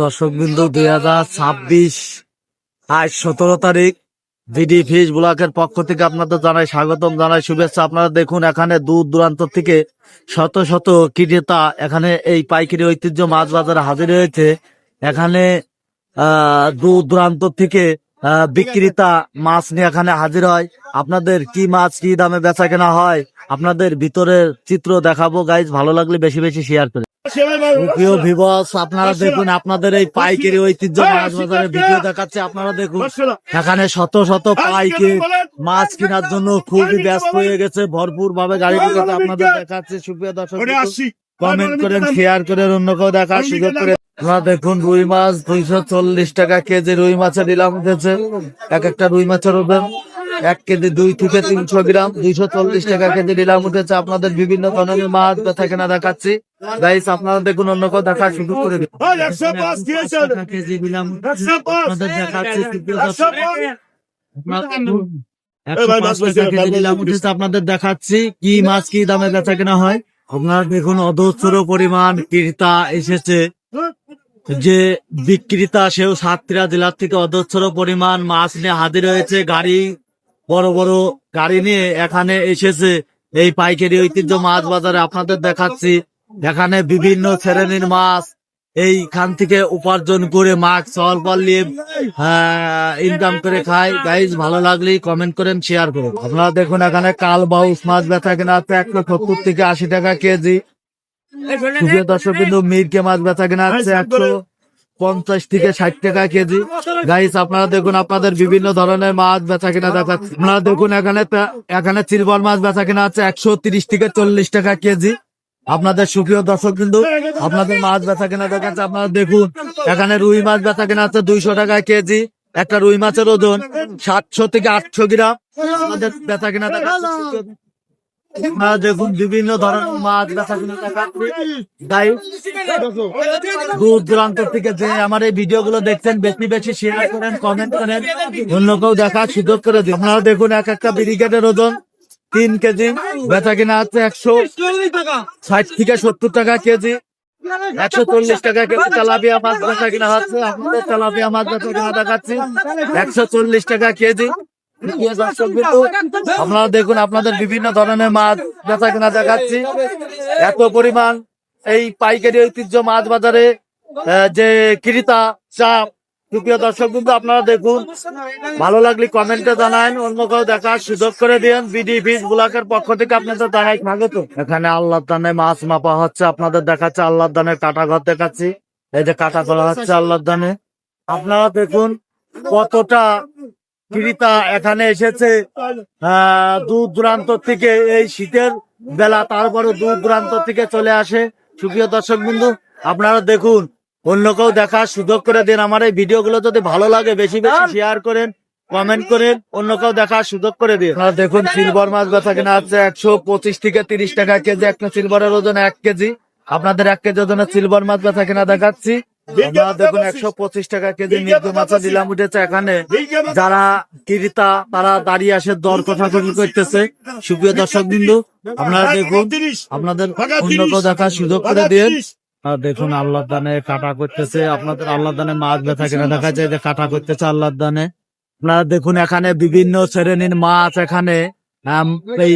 দর্শক বিন্দু দুই হাজার ছাব্বিশ আজ সতেরো তারিখ ফিশ ব্লকের পক্ষ থেকে আপনাদের জানাই স্বাগতম জানাই শুভেচ্ছা। আপনারা দেখুন এখানে দূর দূরান্ত থেকে শত শত ক্রেতা এখানে এই পাইকারি ঐতিহ্য মাছ বাজারে হাজির হয়েছে। এখানে আহ দূর দূরান্ত থেকে বিক্রেতা মাছ নিয়ে এখানে হাজির হয়। আপনাদের কি মাছ কি দামে বেচা কেনা হয় আপনাদের ভিতরের চিত্র দেখাবো। গাইজ ভালো লাগলে বেশি বেশি শেয়ার করে প্রিয় ভিবস আপনারা দেখুন আপনাদের এই পাইকারি ঐতিহ্য মাছ বাজারের ভিডিও দেখাচ্ছে আপনারা দেখুন। এখানে শত শত পাইকে মাছ কেনার জন্য খুবই ব্যস্ত হয়ে গেছে ভরপুর ভাবে গাড়ি আপনাদের দেখাচ্ছে সুপ্রিয় দর্শক কমেন্ট করেন শেয়ার করেন অন্য কেউ দেখার সুযোগ করে। আপনারা দেখুন রুই মাছ দুইশো চল্লিশ টাকা কেজি রুই মাছের নিলাম উঠেছে এক একটা রুই মাছের ওজন এক কেজি দুই থেকে তিনশো গ্রাম দুইশো চল্লিশ টাকা কেজি নিলাম উঠেছে। আপনাদের বিভিন্ন ধরনের মাছ বেচা কেনা দেখাচ্ছি। গাইস আপনারা দেখুন অন্য কেউ দেখার সুযোগ করে দিন কেজি নিলাম আপনাদের দেখাচ্ছি আপনাদের কি মাছ কি দামে বেচা কেনা হয়। আপনারা দেখুন অধস্তর পরিমাণ ক্রেতা এসেছে। যে বিক্রেতা সেও সাতক্ষীরা জেলার থেকে অধস্তর পরিমাণ মাছ নিয়ে হাজির হয়েছে। গাড়ি বড় বড় গাড়ি নিয়ে এখানে এসেছে। এই পাইকারি ঐতিহ্য মাছ বাজারে আপনাদের দেখাচ্ছি। এখানে বিভিন্ন শ্রেণির মাছ। এইখান থেকে উপার্জন করে মাছ সল নিয়ে ইনকাম করে খায়। গাইজ ভালো লাগলে কমেন্ট করেন শেয়ার করুন। আপনারা দেখুন এখানে কাল বাউস মাছ বেচা কেনা আছে একশো সত্তর থেকে আশি টাকা কেজি। দর্শক কিন্তু মিরকে মাছ বেচা কেনা আছে একশো। পঞ্চাশ থেকে ষাট টাকা কেজি। গাইস আপনারা দেখুন, আপনাদের বিভিন্ন ধরনের মাছ বেচা কেনা দেখাচ্ছে। আপনারা দেখুন, এখানে এখানে সিলভার মাছ বেচা কিনা আছে একশো তিরিশ থেকে চল্লিশ টাকা কেজি। আপনাদের সুপ্রিয় দর্শক কিন্তু আপনাদের মাছ বেচা কিনা দেখাচ্ছে। আপনারা দেখুন, এখানে রুই মাছ বেচা কিনা আছে দুইশো টাকা কেজি। একটা রুই মাছের ওজন সাতশো থেকে আটশো গ্রাম। আমাদের বেচা কেনা দেখাচ্ছে। আপনারা দেখুন বিভিন্ন ধরনের মাছ বেচা কেনা দূর দূরান্ত থেকে যে আমার এই ভিডিও গুলো দেখছেন, বেশি বেশি শেয়ার করেন কমেন্ট করেন অন্য কেউ দেখার সুযোগ করে দিন। আপনারা দেখুন এক একটা ব্রিগেডের ওজন, তিন কেজি বেচা কিনা হচ্ছে একশো ষাট থেকে সত্তর টাকা কেজি, একশো চল্লিশ টাকা কেজি তেলাপিয়া মাছ বেচা কিনা হচ্ছে আপনাদের তেলাপিয়া মাছ বেচা কিনা দেখাচ্ছি, একশো চল্লিশ টাকা কেজি। আপনারা দেখুন আপনাদের বিভিন্ন ধরনের মাছ বেচা কিনা দেখাচ্ছি। এত পরিমাণ এই পাইকারি ঐতিহ্য মাছ বাজারে যে ক্রেতা চাপ সুপ্রিয় দর্শক বিন্দু আপনারা দেখুন। ভালো লাগলে কমেন্টে জানান অন্য কেউ দেখার সুযোগ করে দিন বিডি ফিস ব্লকের পক্ষ থেকে আপনাদের জানাই স্বাগত। এখানে আল্লাহ দানে মাছ মাপা হচ্ছে আপনাদের দেখাচ্ছে আল্লাহ দানের কাটা ঘর দেখাচ্ছি। এই যে কাটা করা হচ্ছে আল্লাহ দানে। আপনারা দেখুন কতটা ক্রেতা এখানে এসেছে দূর দূরান্ত থেকে এই শীতের বেলা, তারপরে দূর দূরান্ত থেকে চলে আসে। সুপ্রিয় দর্শক বিন্দু আপনারা দেখুন, অন্য কেউ দেখার সুযোগ করে দিন আমার এই ভিডিও গুলো যদি ভালো লাগে, বেশি বেশি শেয়ার করেন কমেন্ট করেন, অন্য কেউ দেখার সুযোগ করে দিন। দেখুন সিলভার মাছ বেচা কেনা আছে একশো পঁচিশ থেকে তিরিশ টাকা কেজি, একটা সিলভারের ওজন এক কেজি। আপনাদের এক কেজি ওজনের সিলভার মাছ বেচা কিনা দেখাচ্ছি। দেখুন একশো পঁচিশ টাকা কেজি মৃত্যু মাছ দিলাম উঠেছে এখানে। যারা ক্রেতা তারা দাঁড়িয়ে আসে দর কথা করতেছে। সুপ্রিয় দর্শক বিন্দু আপনারা দেখুন আপনাদের কেউ দেখার সুযোগ করে দিন আর দেখুন আল্লাহ দানে কাটা করতেছে। আপনাদের আল্লাহ দানে মাছ ব্যথা কিনা দেখা যায় যে কাটা করতেছে আল্লাহ দানে। আপনারা দেখুন এখানে বিভিন্ন শ্রেণির মাছ এখানে। এই